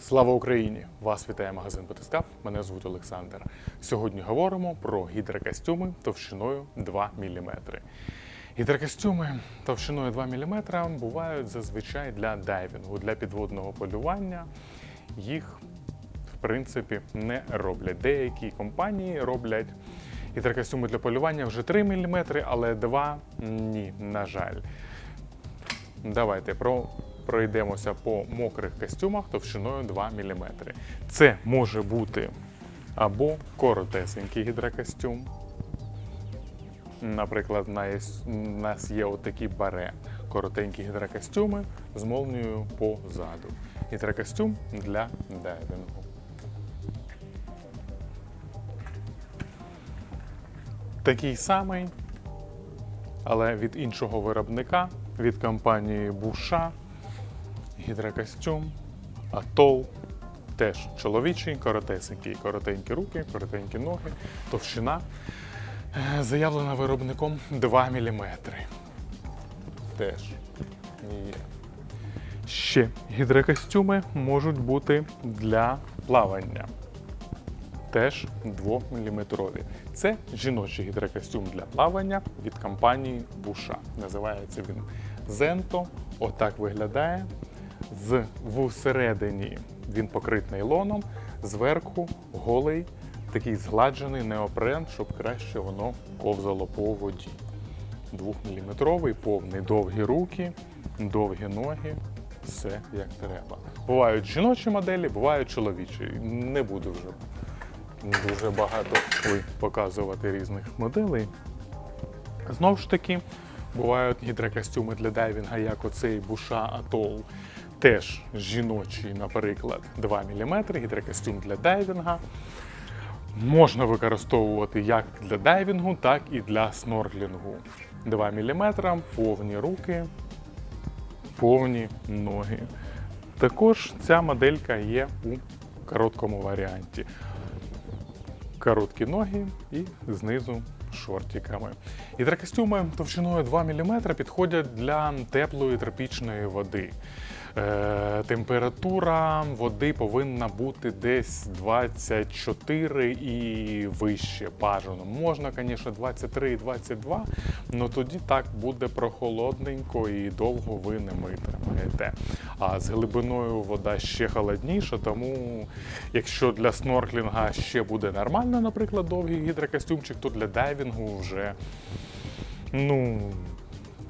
Слава Україні! Вас вітає магазин Батискаф. Мене звуть Олександр. Сьогодні говоримо про гідрокостюми товщиною 2 мм. Гідрокостюми товщиною 2 мм бувають зазвичай для дайвінгу, для підводного полювання. Їх в принципі не роблять. Деякі компанії роблять гідрокостюми для полювання вже 3 мм, але 2 ні, на жаль. Давайте про, пройдемося по мокрих костюмах товщиною 2 мм. Це може бути або коротесенький гідрокостюм. Наприклад, у нас є отакі баре, коротенькі гідрокостюми з молнією позаду. Гідрокостюм для дайвінгу. Такий самий, але від іншого виробника, від компанії Буша, гідрокостюм, Атол. Теж чоловічий, коротесенький, коротенькі руки, коротенькі ноги, товщина е, заявлена виробником 2 мм. Теж є. Ще гідрокостюми можуть бути для плавання. Теж 2-мм. Це жіночий гідрокостюм для плавання від компанії Буша. Називається він Зенто. Отак виглядає. З всередині він покрит нейлоном, зверху голий, такий згладжений неопрен, щоб краще воно ковзало по воді. 2-мм, повний, довгі руки, довгі ноги, все як треба. Бувають жіночі моделі, бувають чоловічі. Не буду вже дуже багато показувати різних моделей. Знову ж таки, бувають гідрокостюми для дайвінга, як оцей Буша Атол. Теж жіночий, наприклад, 2 мм, гідрокостюм для дайвінга. Можна використовувати як для дайвінгу, так і для снорклінгу. 2 мм, повні руки, повні ноги. Також ця моделька є у короткому варіанті короткі ноги і знизу шортиками. Гідрокостюми товщиною 2 мм підходять для теплої тропічної води. Е, температура води повинна бути десь 24 і вище бажано. Можна, звісно, 23 і 22, але тоді так буде прохолодненько і довго ви не витримаєте. А з глибиною вода ще холодніша, тому якщо для снорклінга ще буде нормально, наприклад, довгий гідрокостюмчик, то для дайвінгу вже ну.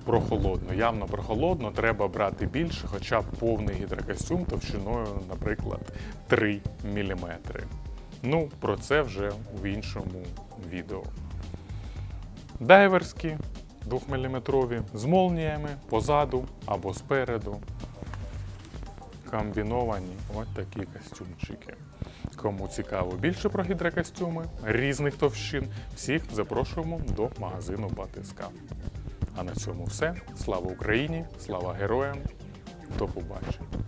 Прохолодно, явно прохолодно, треба брати більше, хоча б повний гідрокостюм товщиною, наприклад, 3 мм. Ну, про це вже в іншому відео. Дайверські 2-мм з молніями позаду або спереду. Комбіновані ось такі костюмчики. Кому цікаво більше про гідрокостюми різних товщин, всіх запрошуємо до магазину Батискав. А на цьому все. Слава Україні! Слава героям! До побачення!